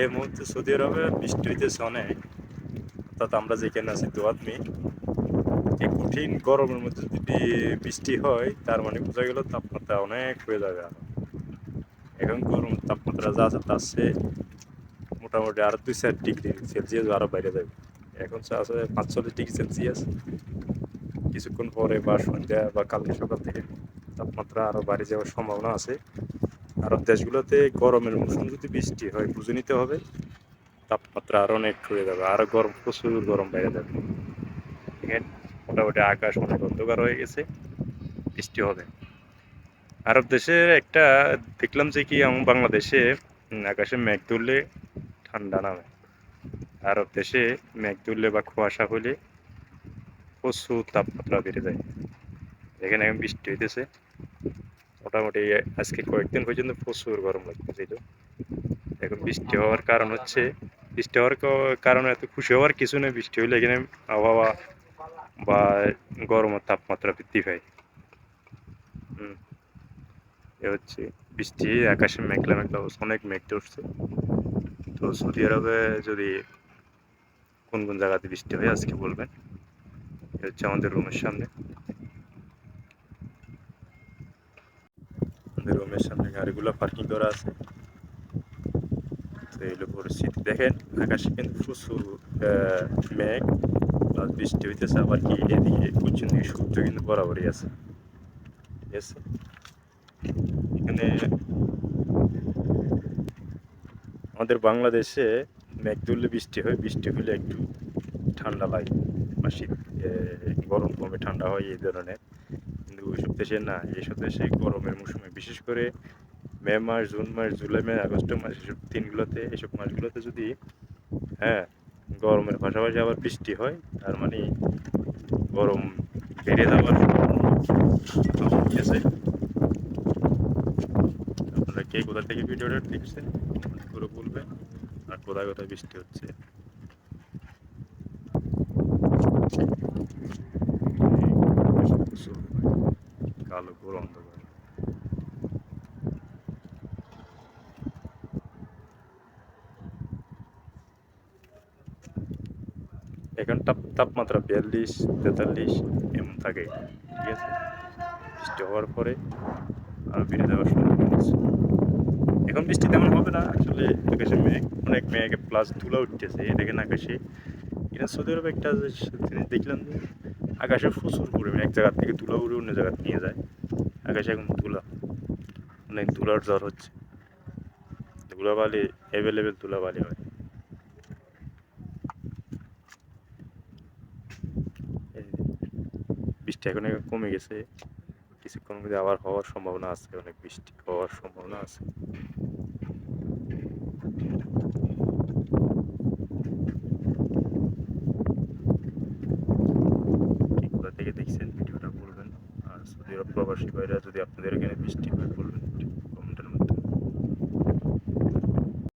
এই মুহূর্তে সৌদি আরবে বৃষ্টি হইতেছে অনেক। অর্থাৎ আমরা যেখানে আছি দোয়াতমি এই কঠিন গরমের মধ্যে যদি বৃষ্টি হয়, তার মানে বোঝা গেল তাপমাত্রা অনেক হয়ে যাবে আরও। এখন গরম তাপমাত্রা যা আছে তার চেয়ে মোটামুটি আরও দুই চার ডিগ্রি সেলসিয়াস আরও বাইরে যাবে। এখন আছে পাঁচচল্লিশ ডিগ্রি সেলসিয়াস। কিছুক্ষণ পরে বা সন্ধ্যা বা কালকে সকাল থেকে তাপমাত্রা আরও বাড়ে যাওয়ার সম্ভাবনা আছে। আরব দেশগুলোতে গরমের মৌসুম যদি বৃষ্টি হয়, বুঝে নিতে হবে, তাপমাত্রা আরও অনেক হয়ে যাবে, আরও গরম, প্রচুর গরম বেড়ে যাবে। মোটামুটি আকাশ অনেক অন্ধকার হয়ে গেছে, বৃষ্টি হবে। আরব দেশের একটা, দেখলাম যে কি আমার বাংলাদেশে আকাশে মেঘ তুললে ঠান্ডা নামে। আরব দেশে মেঘ তুললে বা কুয়াশা হলে প্রচুর তাপমাত্রা বেড়ে যায়। এখানে এখন বৃষ্টি হইতেছে। মোটামুটি আজকে কয়েকদিন পর্যন্ত প্রচুর গরম লাগতেছে এই তো। এখন বৃষ্টি হওয়ার কারণ হচ্ছে, বৃষ্টি হওয়ার কারণে এত খুশি হওয়ার কিছু নেই, বৃষ্টি হলে এখানে আবহাওয়া বা গরমের তাপমাত্রা বৃদ্ধি পায়। হুম। এ হচ্ছে বৃষ্টি, আকাশে মেঘলা মেঘলা অনেক মেঘ উঠছে তো সৌদি আরবে যদি কোন কোন জায়গাতে বৃষ্টি হয় আজকে বলবেন? এ হচ্ছে আমাদের রুমের সামনে। আমাদের রুমের সামনে গাড়িগুলো পার্কিং করা আছে। তো এইগুলো পরিস্থিতি দেখেন, আকাশে কিন্তু প্রচুর মেঘ প্লাস বৃষ্টি হইতেছে, আবার কি এদিকে পশ্চিম সূর্য কিন্তু বরাবরই আছে। ঠিক আছে? এখানে আমাদের বাংলাদেশে মেঘ তুললে বৃষ্টি হয়, বৃষ্টি হলে একটু ঠান্ডা লাগে। বা শীত গরম কমে ঠান্ডা হয় এই ধরনের। ওইসব দেশে না এইসব দেশে গরমের মৌসুমে। বিশেষ করে মে মাস, জুন মাস, জুলাই মাস, আগস্ট মাস, এসব দিনগুলোতে, এসব মাসগুলোতে যদি হ্যাঁ গরমের পাশাপাশি আবার বৃষ্টি হয়, তার মানে গরম বেড়ে যাওয়ার আপনারা কে কোথা থেকে ভিডিওটা দেখছেন করে বলবেন। আর কোথায় কোথায় বৃষ্টি হচ্ছে? কালো ঘোর অন্ধকার এখন তাপ তাপমাত্রা বিয়াল্লিশ তেতাল্লিশ এমন থাকে ঠিক আছে বৃষ্টি হওয়ার পরে আরও বেড়ে যাওয়ার আছে এখন বৃষ্টি তেমন হবে না আসলে আকাশে মেঘ অনেক মেঘ প্লাস ধুলা উঠতেছে দেখেন আকাশে এটা সৌদি আরবে একটা জিনিস দেখলাম আকাশে প্রচুর পরিমাণ, এক জায়গা থেকে ধুলা উড়ে অন্য জায়গায় নিয়ে যায়। আকাশে এখন ধুলা অনেক ধুলার জ্বর হচ্ছে। ধুলাবালি অ্যাভেলেবেল ধুলাবালি হয়। বৃষ্টি এখন কমে গেছে। কিছুক্ষণ মধ্যে আবার হওয়ার সম্ভাবনা আছে, অনেক বৃষ্টি হওয়ার সম্ভাবনা আছে কে কোথা থেকে দেখছেন ভিডিওটা বলবেন আর সৌদি আরব প্রবাসী যদি আপনাদের এখানে বৃষ্টি হয় বলবেন।